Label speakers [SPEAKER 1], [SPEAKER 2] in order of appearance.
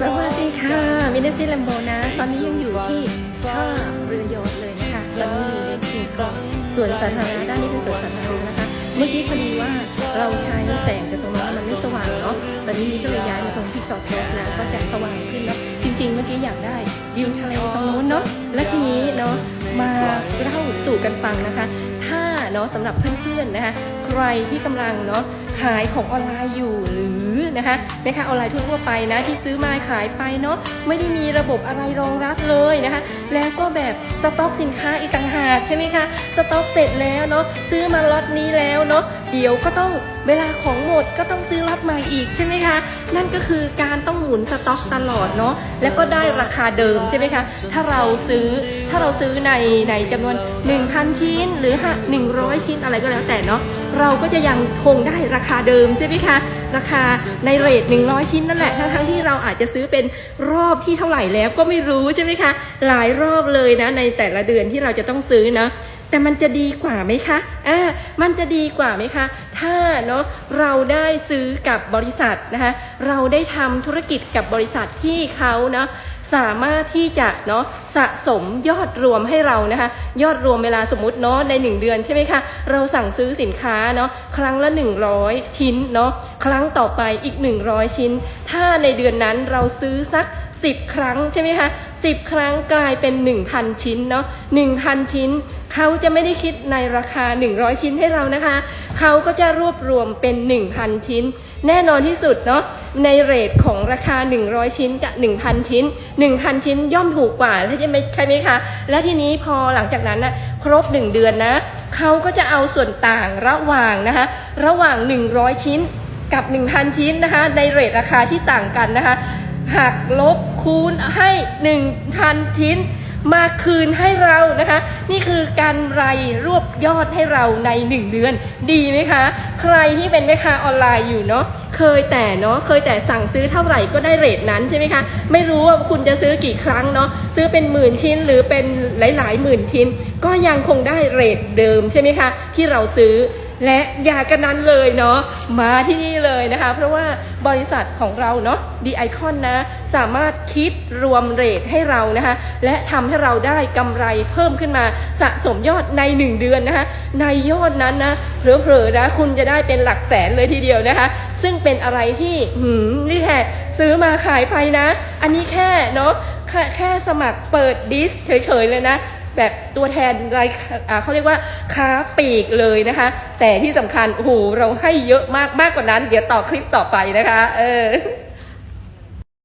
[SPEAKER 1] สวัสดีค่ะมินเนซี่แลมโบนะ ตอนนี้ยังอยู่ที่ท่าเรือยอชต์เลยนะคะ ตอนนี้อยู่ในที่กองสวนสาธารณะด้านนี้เป็นสวนสาธารณะนะคะ เมื่อกี้พอดีว่าเราใช้แสงจากตรงนั้นมันไม่สว่างเนาะ ตอนนี้มีก็เลยย้ายมาตรงที่จอดรถนะก็จะสว่างขึ้นเนาะจริง ๆ เมื่อกี้อยากได้วิวทะเลตรงนู้นเนาะ และทีนี้เนาะมาเล่าสู่กันฟังนะคะ ถ้าเนาะสำหรับเพื่อนๆนะคะ ใครที่กำลังเนาะขายของออนไลน์อยู่หรือนะคะนะคะออนไลน์ทั่วไปนะที่ซื้อมาขายไปเนาะไม่ได้มีระบบอะไรรองรับเลยนะคะ แล้วก็แบบสต็อกสินค้าอีกต่างหากใช่ไหมคะสต็อกเสร็จแล้วเนาะซื้อมาล็อตนี้แล้วเนาะเดี๋ยวก็ต้องเวลาของหมดก็ต้องซื้อล็อตใหม่อีกใช่ไหมคะ นั่นก็คือการต้องหมุนสต็อกตลอดเนาะแล้วก็ได้ราคาเดิมใช่ไหมคะถ้าเราซื้อถ้าเราซื้อในในจำนวน 1,000 ชิ้นหรือ 100 ชิ้นอะไรก็แล้วแต่เนาะเราก็จะยังคงได้ราราคาเดิมใช่ไหมคะราคาในเรท100 ชิ้นนั่นแหละทั้งทั้งที่เราอาจจะซื้อเป็นรอบที่เท่าไหร่แล้วก็ไม่รู้ใช่ไหมคะหลายรอบเลยนะในแต่ละเดือนที่เราจะต้องซื้อนะ แต่มันจะดีกว่าไหมคะอ่ามันจะดีกว่าไหมคะ ถ้าเนาะเราได้ซื้อกับบริษัทนะคะเราได้ทำธุรกิจกับบริษัทที่เขาเนาะสามารถที่จะเนาะสะสมยอดรวมให้เรานะคะ ยอดรวมเวลาสมมติเนาะใน 1 เดือนใช่ไหมคะ เราสั่งซื้อสินค้าเนาะครั้งละ 100 ชิ้นเนาะครั้งต่อไปอีก 100 ชิ้น ถ้าในเดือนนั้นเราซื้อสัก 10 ครั้งใช่ไหมคะ10 ครั้งกลายเป็น 1,000 ชิ้นเนาะ1,000 ชิ้น เขาจะไม่ได้คิดในราคา 100 ชิ้นให้เรานะคะ เขาก็จะรวบรวมเป็น 1,000 ชิ้น แน่นอนที่สุดเนาะ ในเรทของราคา 100 ชิ้นกับ 1,000 ชิ้น 1,000 ชิ้นย่อมถูกกว่าใช่ไหมใช่ไหมคะ และทีนี้พอหลังจากนั้นนะครบ 1 เดือนนะ เขาก็จะเอาส่วนต่างระหว่างนะคะ ระหว่าง 100 ชิ้นกับ 1,000 ชิ้นนะคะ ในเรทราคาที่ต่างกันนะคะหักลบคูณให้ 1,000 ชิ้น มาคืนให้เรานะคะ นี่คือการไรรวบยอดให้เราใน 1 เดือน ดีไหมคะ ใครที่เป็นแม่ค้าออนไลน์อยู่เนาะเคยแต่เนาะเคยแต่สั่งซื้อเท่าไหร่ก็ได้เรทนั้นใช่ไหมคะ ไม่รู้ว่าคุณจะซื้อกี่ครั้งเนาะซื้อเป็นหมื่นชิ้นหรือเป็นหลายๆหมื่นชิ้น ก็ยังคงได้เรทเดิมใช่ไหมคะ ที่เราซื้อ และอย่ากันนั้นเลยเนาะมาที่นี่เลยนะคะ เพราะว่าบริษัทของเราเนาะดีไอคอนนะ สามารถคิดรวมเรทให้เรานะคะ และทำให้เราได้กำไรเพิ่มขึ้นมาสะสมยอดใน 1 เดือนนะคะ ในยอดนั้นนะเผลอๆนะคุณจะได้เป็นหลักแสนเลยทีเดียวนะคะ ซึ่งเป็นอะไรที่หืมนี่แค่ซื้อมาขายไปนะ อันนี้แค่เนาะแค่แค่สมัครเปิดดิสเฉยๆเลยนะ แบบตัวแทนรายเขาเรียกว่าค้าปลีกเลยนะคะ แต่ที่สำคัญโอ้โหเราให้เยอะมากมากกว่านั้น เดี๋ยวต่อคลิปต่อไปนะคะ เออ